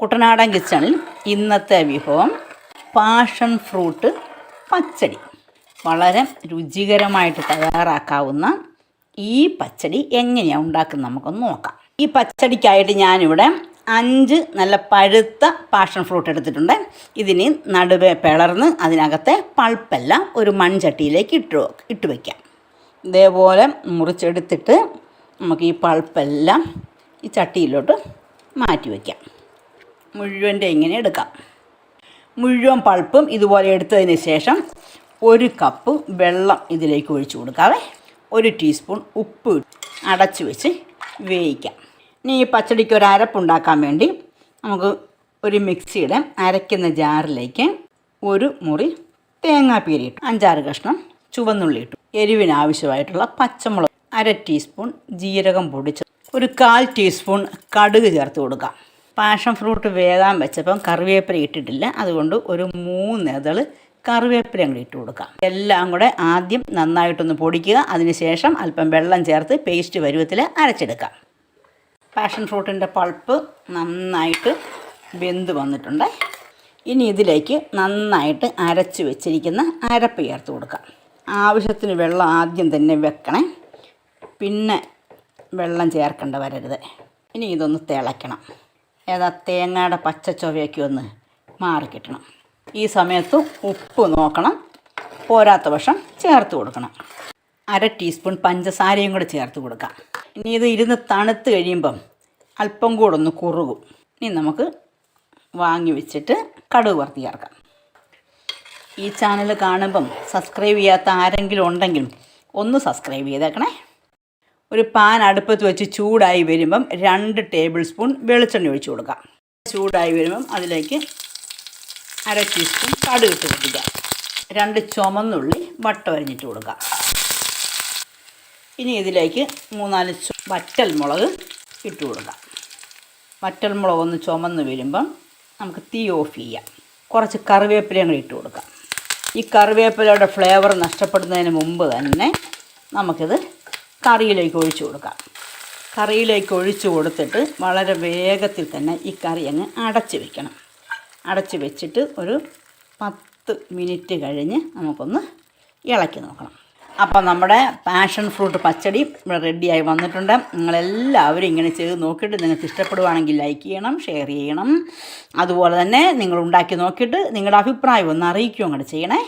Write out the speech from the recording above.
കുട്ടനാടൻ കിച്ചണിൽ ഇന്നത്തെ വിഭവം പാഷൻ ഫ്രൂട്ട് പച്ചടി. വളരെ രുചികരമായിട്ട് തയ്യാറാക്കാവുന്ന ഈ പച്ചടി എങ്ങനെയാണ് ഉണ്ടാക്കുന്നത് നമുക്കൊന്ന് നോക്കാം. ഈ പച്ചടിക്കായിട്ട് ഞാനിവിടെ അഞ്ച് നല്ല പഴുത്ത പാഷൻ ഫ്രൂട്ട് എടുത്തിട്ടുണ്ട്. ഇതിന് നടുവേ പിളർന്ന് അതിനകത്തെ പൾപ്പെല്ലാം ഒരു മൺചട്ടിയിലേക്ക് ഇട്ട് ഇട്ട് വയ്ക്കാം ഇതേപോലെ മുറിച്ചെടുത്തിട്ട് നമുക്ക് ഈ പൾപ്പെല്ലാം ഈ ചട്ടിയിലോട്ട് മാറ്റി വയ്ക്കാം മുഴുവന്റെ ഇങ്ങനെ എടുക്കാം. മുഴുവൻ പൾപ്പും ഇതുപോലെ എടുത്തതിന് ശേഷം ഒരു കപ്പ് വെള്ളം ഇതിലേക്ക് ഒഴിച്ചു കൊടുക്കാവേ. ഒരു ടീസ്പൂൺ ഉപ്പ് അടച്ചു വെച്ച് വേവിക്കാം. ഇനി ഈ പച്ചടിക്ക് ഒരു അരപ്പുണ്ടാക്കാൻ വേണ്ടി നമുക്ക് ഒരു മിക്സിയുടെ അരയ്ക്കുന്ന ജാറിലേക്ക് ഒരു മുറി തേങ്ങാപ്പീരി ഇട്ടു. അഞ്ചാറ് കഷ്ണം ചുവന്നുള്ളി ഇട്ടു. എരിവിനാവശ്യമായിട്ടുള്ള പച്ചമുളക് അര ടീസ്പൂൺ ജീരകം പൊടിച്ച് ഒരു കാൽ ടീസ്പൂൺ കടുക് ചേർത്ത് കൊടുക്കാം. പാഷൻ ഫ്രൂട്ട് വേകാൻ വെച്ചപ്പം കറിവേപ്പില ഇട്ടിട്ടില്ല. അതുകൊണ്ട് ഒരു മൂന്നിതൾ കറിവേപ്പില അങ്ങോട്ട് ഇട്ട് കൊടുക്കാം. എല്ലാം കൂടെ ആദ്യം നന്നായിട്ടൊന്ന് പൊടിക്കുക. അതിനുശേഷം അല്പം വെള്ളം ചേർത്ത് പേസ്റ്റ് പരുവത്തിൽ അരച്ചെടുക്കാം. പാഷൻ ഫ്രൂട്ടിന്റെ പൾപ്പ് നന്നായിട്ട് വെന്ത് വന്നിട്ടുണ്ട്. ഇനി ഇതിലേക്ക് നന്നായിട്ട് അരച്ച് വെച്ചിരിക്കുന്ന അരപ്പ് ചേർത്ത് കൊടുക്കാം. ആവശ്യത്തിന് വെള്ളം ആദ്യം തന്നെ വെക്കണേ. പിന്നെ വെള്ളം ചേർക്കേണ്ട വരരുത്. ഇനി ഇതൊന്ന് തിളയ്ക്കണം. ഏതാ തേങ്ങയുടെ പച്ച ചൊവയൊക്കെ ഒന്ന് മാറിക്കിട്ടണം ഈ സമയത്ത് ഉപ്പ് നോക്കണം. പോരാത്ത പക്ഷം ചേർത്ത് കൊടുക്കണം. അര ടീസ്പൂൺ പഞ്ചസാരയും കൂടെ ചേർത്ത് കൊടുക്കാം. ഇനി ഇത് ഇരുന്ന് തണുത്ത് കഴിയുമ്പം അല്പം കൂടെ ഒന്ന് കുറുകും. ഇനി നമുക്ക് വാങ്ങി വെച്ചിട്ട് കടുക് വറുത്ത് ചേർക്കാം. ഈ ചാനൽ കാണുമ്പം സബ്സ്ക്രൈബ് ചെയ്യാത്ത ആരെങ്കിലും ഉണ്ടെങ്കിലും ഒന്ന് സബ്സ്ക്രൈബ് ചെയ്തേക്കണേ. ഒരു പാൻ അടുപ്പത്ത് വെച്ച് ചൂടായി വരുമ്പം രണ്ട് ടേബിൾ സ്പൂൺ വെളിച്ചെണ്ണ ഒഴിച്ചു കൊടുക്കാം ചൂടായി വരുമ്പം അതിലേക്ക് അര ടീസ്പൂൺ കടുക് ഇട്ട് കൊടുക്കുക രണ്ട് ചുമന്നുള്ളി വട്ട വരഞ്ഞിട്ട് കൊടുക്കാം ഇനി ഇതിലേക്ക് മൂന്നാൽ വറ്റൽ മുളക് ഇട്ട് കൊടുക്കാം വറ്റൽ മുളക് ഒന്ന് ചുമന്ന് വരുമ്പം നമുക്ക് തീ ഓഫ് ചെയ്യാം. കുറച്ച് കറിവേപ്പിലയും കൂടി ഇട്ട് കൊടുക്കാം. ഈ കറിവേപ്പിലയുടെ ഫ്ലേവർ നഷ്ടപ്പെടുന്നതിന് മുമ്പ് തന്നെ നമുക്കിത് കറിയിലേക്ക് ഒഴിച്ചു കൊടുക്കാം. കറിയിലേക്ക് ഒഴിച്ചു കൊടുത്തിട്ട് വളരെ വേഗത്തിൽ തന്നെ ഈ കറി അങ്ങ് അടച്ച് വെക്കണം. അടച്ച് വെച്ചിട്ട് ഒരു പത്ത് മിനിറ്റ് കഴിഞ്ഞ് നമുക്കൊന്ന് ഇളക്കി നോക്കണം. അപ്പോൾ നമ്മുടെ പാഷൻ ഫ്രൂട്ട് പച്ചടി ഇവിടെ റെഡിയായി വന്നിട്ടുണ്ട്. നിങ്ങളെല്ലാവരും ഇങ്ങനെ ചെയ്ത് നോക്കിയിട്ട് നിങ്ങൾക്ക് ഇഷ്ടപ്പെടുവാണെങ്കിൽ ലൈക്ക് ചെയ്യണം ഷെയർ ചെയ്യണം. അതുപോലെ തന്നെ നിങ്ങൾ ഉണ്ടാക്കി നോക്കിയിട്ട് നിങ്ങളുടെ അഭിപ്രായം ഒന്ന് അറിയിക്കുകയും കൂടെ ചെയ്യണേ.